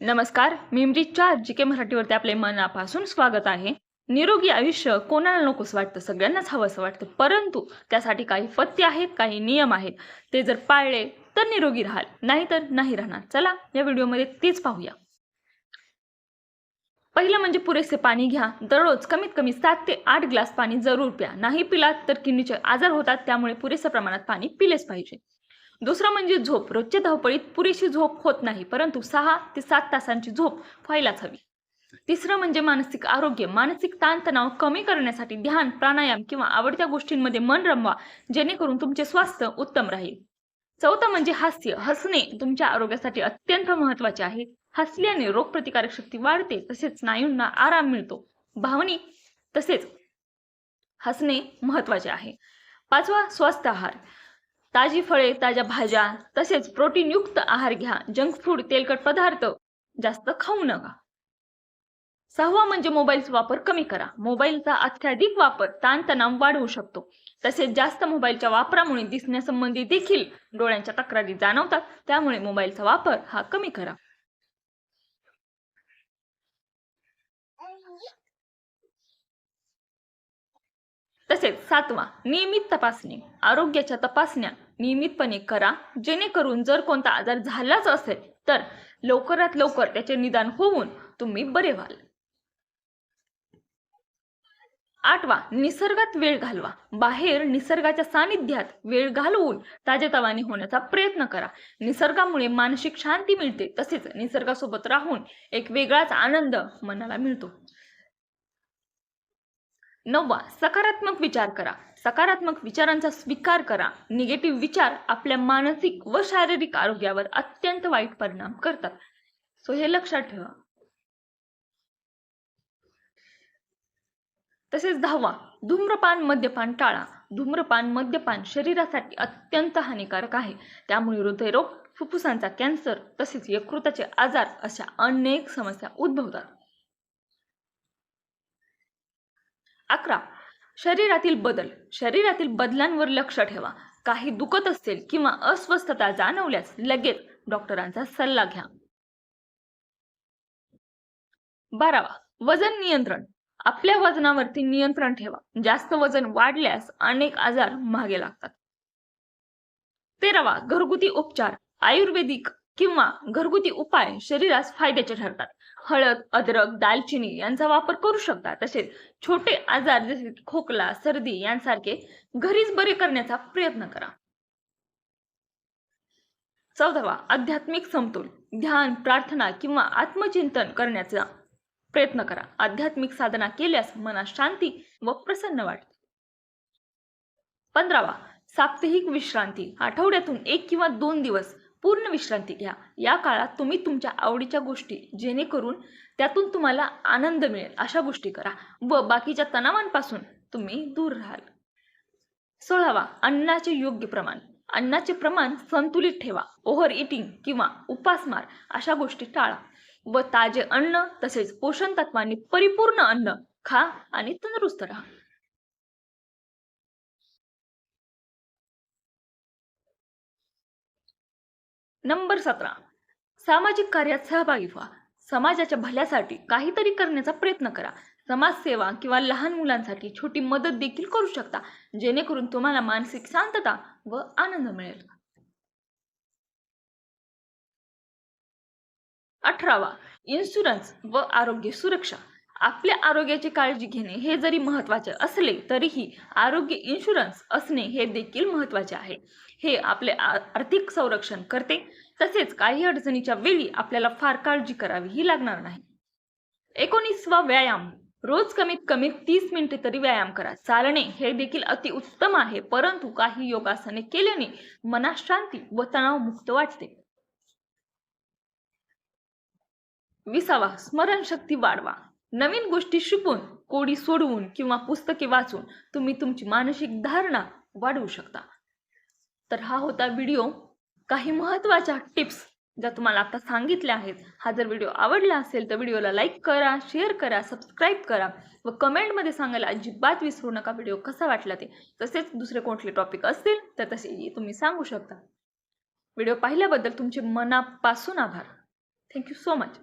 नमस्कार मिमरीच्या जी के मराठीवरती आपले मनापासून स्वागत आहे. निरोगी आयुष्य कोणाला नकोस वाटतं? सगळ्यांनाच हवंसं वाटतं. परंतु त्यासाठी काही पथ्य आहेत काही नियम आहेत. ते जर पाळले तर निरोगी राहाल. नाहीतर नाही राहणार. चला या व्हिडिओमध्ये तेच पाहूया. पहिलं म्हणजे पुरेसे पाणी घ्या. दररोज कमीत कमी सात ते आठ ग्लास पाणी जरूर प्या. नाही पिलात तर किडनीचे आजार होतात त्यामुळे पुरेशा प्रमाणात पाणी पिलेच पाहिजे. दुसरं म्हणजे झोप. रोजच्या धावपळीत पुरेशी झोप होत नाही परंतु सहा ते सात तासांची झोप व्हायलाच हवी. तिसरं म्हणजे मानसिक आरोग्य. मानसिक ताणतणाव कमी करण्यासाठी ध्यान प्राणायाम किंवा आवडत्या गोष्टींमध्ये मन रमवा जेणेकरून तुमचे स्वास्थ्य उत्तम राहील. चौथं म्हणजे हास्य. हसणे तुमच्या आरोग्यासाठी अत्यंत महत्त्वाचे आहे. हसल्याने रोगप्रतिकारक शक्ती वाढते तसेच स्नायूंना आराम मिळतो. भावनिक तसेच हसणे महत्त्वाचे आहे. पाचवा स्वस्त आहार. ताजी फळे ताज्या भाज्या तसेच प्रोटीनयुक्त आहार घ्या. जंक फूड तेलकट पदार्थ जास्त खाऊ नका. सहावा म्हणजे मोबाईलचा वापर कमी करा. मोबाईलचा अत्याधिक वापर ताणतणाव वाढवू शकतो. तसेच जास्त मोबाईलच्या वापरामुळे दिसण्यासंबंधी देखील डोळ्यांच्या तक्रारी जाणवतात. त्यामुळे मोबाईलचा वापर हा कमी करा. तसेच सातवा नियमित तपासणी. आरोग्याच्या तपासण्या नियमितपणे करा. जेणेकरून जर कोणता आजार झालाच असेल तर लवकरात लवकर त्याचे निदान होऊन तुम्ही बरे व्हाल. आठवा निसर्गात वेळ घालवा. बाहेर निसर्गाच्या सानिध्यात वेळ घालवून ताजेतवाने होण्याचा प्रयत्न करा. निसर्गामुळे मानसिक शांती मिळते तसेच निसर्गासोबत राहून एक वेगळाच आनंद मनाला मिळतो. नववा सकारात्मक विचार करा. सकारात्मक विचारांचा स्वीकार करा. निगेटिव्ह विचार आपल्या मानसिक व शारीरिक आरोग्यावर अत्यंत वाईट परिणाम करतात. सो हे लक्षात ठेवा. तसेच दहावा धूम्रपान मद्यपान टाळा. धूम्रपान मद्यपान शरीरासाठी अत्यंत हानिकारक आहे. त्यामुळे हृदयरोग फुफ्फुसांचा कॅन्सर तसेच यकृताचे आजार अशा अनेक समस्या उद्भवतात. अकरा. शरीरातील बदल. शरीरातील बदलांवर लक्ष ठेवा. काही दुखत असेल किंवा अस्वस्थता जाणवल्यास लगेच डॉक्टरांचा सल्ला घ्या. बारावा. वजन नियंत्रण. आपल्या वजनावरती नियंत्रण ठेवा. जास्त वजन वाढल्यास अनेक आजार मागे लागतात. तेरावा. घरगुती उपचार. आयुर्वेदिक किंवा घरगुती उपाय शरीरास फायद्याचे ठरतात. हळद अद्रक दालचिनी यांचा वापर करू शकता. तसेच छोटे आजार जसे खोकला सर्दी यांसारखे घरीच बरे करण्याचा प्रयत्न करा. चौदावा आध्यात्मिक समतोल. ध्यान प्रार्थना किंवा आत्मचिंतन करण्याचा प्रयत्न करा. आध्यात्मिक साधना केल्यास मनात शांती व प्रसन्न वाटते. पंधरावा साप्ताहिक विश्रांती. आठवड्यातून एक किंवा दोन दिवस पूर्ण विश्रांती घ्या. या काळात तुम्ही तुमच्या आवडीच्या गोष्टी जेणेकरून त्यातून तुम्हाला आनंद मिळेल. अशा गोष्टी करा. व बाकीच्या तणावांपासून तुम्ही दूर राहाल. सोळावा अन्नाचे योग्य प्रमाण. अन्नाचे प्रमाण संतुलित ठेवा. ओव्हर इटिंग किंवा उपासमार अशा गोष्टी टाळा. व ताजे अन्न तसेच पोषण तत्वांनी परिपूर्ण अन्न खा आणि तंदुरुस्त राहा. नंबर सतरा. सामाजिक कार्यात सहभागी व्हा. समाजाच्या भल्यासाठी काहीतरी करण्याचा प्रयत्न करा. समाजसेवा किंवा लहान मुलांसाठी छोटी मदत देखील करू शकता. जेणेकरून तुम्हाला मानसिक शांतता व आनंद मिळेल. अठरावा. इन्शुरन्स व आरोग्य सुरक्षा. आपल्या आरोग्याची काळजी घेणे हे जरी महत्त्वाचे असले तरीही आरोग्य इन्शुरन्स असणे हे देखील महत्त्वाचे आहे. हे आपले आर्थिक संरक्षण करते. तसेच काही अडचणीच्या वेळी आपल्याला फार काळजी करावी ही लागणार नाही. एकोणीसवा व्यायाम. रोज कमीत कमी तीस मिनिटे तरी व्यायाम करा. चालणे हे देखील अति उत्तम आहे परंतु काही योगासने केल्याने मनाशांती व तणावमुक्त वाटते. विसावा. स्मरणशक्ती वाढवा. नवीन गोष्टी शिकून कोडी सोडवून किंवा पुस्तके वाचून तुम्ही तुमची मानसिक धारणा वाढवू शकता. तर हा होता व्हिडिओ. काही महत्त्वाच्या टिप्स ज्या तुम्हाला आता सांगितल्या आहेत हा जर व्हिडिओ आवडला असेल तर व्हिडिओला लाईक करा शेअर करा सबस्क्राईब करा व कमेंटमध्ये सांगायला अजिबात विसरू नका. व्हिडिओ कसा वाटला ते तसेच दुसरे कोणते टॉपिक असतील तर तसेही तुम्ही सांगू शकता. व्हिडिओ पाहिल्याबद्दल तुमचे मनापासून आभार. Thank you so much.